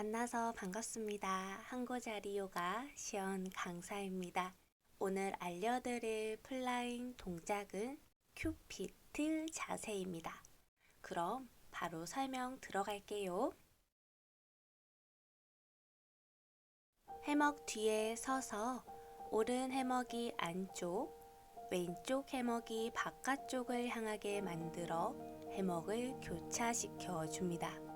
만나서 반갑습니다. 한고자리 요가 시연 강사입니다. 오늘 알려드릴 플라잉 동작은 큐피트 자세입니다. 그럼 바로 설명 들어갈게요. 해먹 뒤에 서서 오른 해먹이 안쪽, 왼쪽 해먹이 바깥쪽을 향하게 만들어 해먹을 교차시켜 줍니다.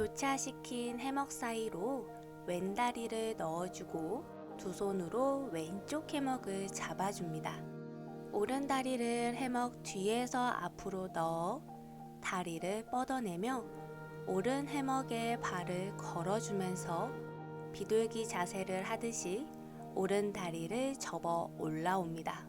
교차시킨 해먹 사이로 왼다리를 넣어주고 두 손으로 왼쪽 해먹을 잡아줍니다. 오른 다리를 해먹 뒤에서 앞으로 넣어 다리를 뻗어내며 오른 해먹에 발을 걸어주면서 비둘기 자세를 하듯이 오른 다리를 접어 올라옵니다.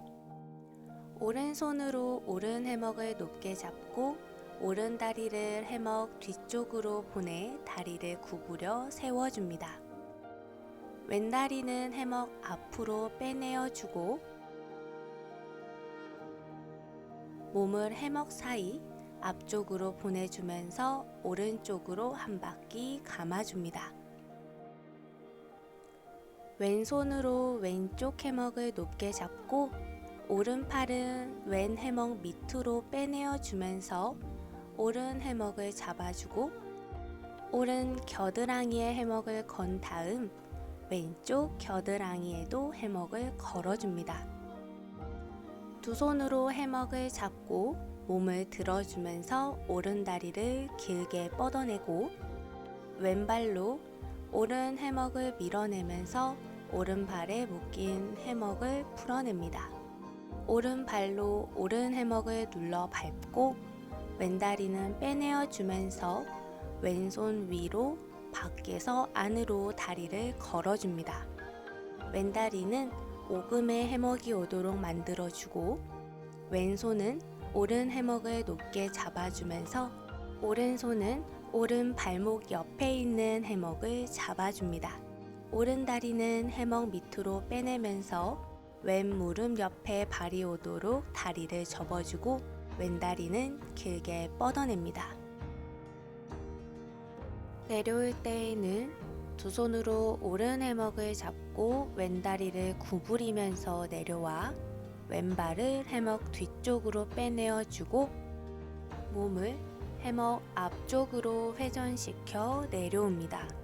오른손으로 오른 해먹을 높게 잡고 오른 다리를 해먹 뒤쪽으로 보내 다리를 구부려 세워줍니다. 왼다리는 해먹 앞으로 빼내어 주고 몸을 해먹 사이 앞쪽으로 보내주면서 오른쪽으로 한 바퀴 감아줍니다. 왼손으로 왼쪽 해먹을 높게 잡고 오른팔은 왼 해먹 밑으로 빼내어 주면서 오른 해먹을 잡아주고 오른 겨드랑이에 해먹을 건 다음 왼쪽 겨드랑이에도 해먹을 걸어줍니다. 두 손으로 해먹을 잡고 몸을 들어주면서 오른 다리를 길게 뻗어내고 왼발로 오른 해먹을 밀어내면서 오른발에 묶인 해먹을 풀어냅니다. 오른발로 오른 해먹을 눌러 밟고 왼다리는 빼내어 주면서 왼손 위로 밖에서 안으로 다리를 걸어줍니다. 왼다리는 오금에 해먹이 오도록 만들어주고 왼손은 오른 해먹을 높게 잡아주면서 오른손은 오른 발목 옆에 있는 해먹을 잡아줍니다. 오른 다리는 해먹 밑으로 빼내면서 왼 무릎 옆에 발이 오도록 다리를 접어주고 왼다리는 길게 뻗어냅니다. 내려올 때에는 두 손으로 오른 해먹을 잡고 왼다리를 구부리면서 내려와 왼발을 해먹 뒤쪽으로 빼내어 주고 몸을 해먹 앞쪽으로 회전시켜 내려옵니다.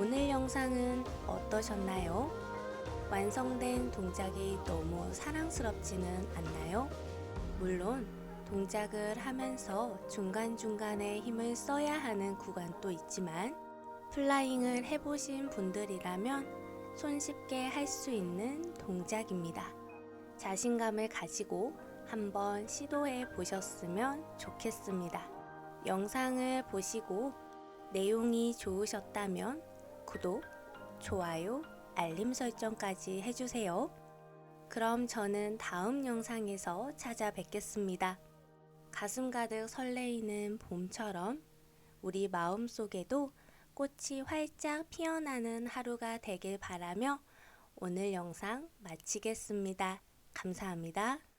오늘 영상은 어떠셨나요? 완성된 동작이 너무 사랑스럽지는 않나요? 물론 동작을 하면서 중간중간에 힘을 써야 하는 구간도 있지만 플라잉을 해보신 분들이라면 손쉽게 할 수 있는 동작입니다. 자신감을 가지고 한번 시도해 보셨으면 좋겠습니다. 영상을 보시고 내용이 좋으셨다면 구독, 좋아요, 알림 설정까지 해주세요. 그럼 저는 다음 영상에서 찾아뵙겠습니다. 가슴 가득 설레이는 봄처럼 우리 마음 속에도 꽃이 활짝 피어나는 하루가 되길 바라며 오늘 영상 마치겠습니다. 감사합니다.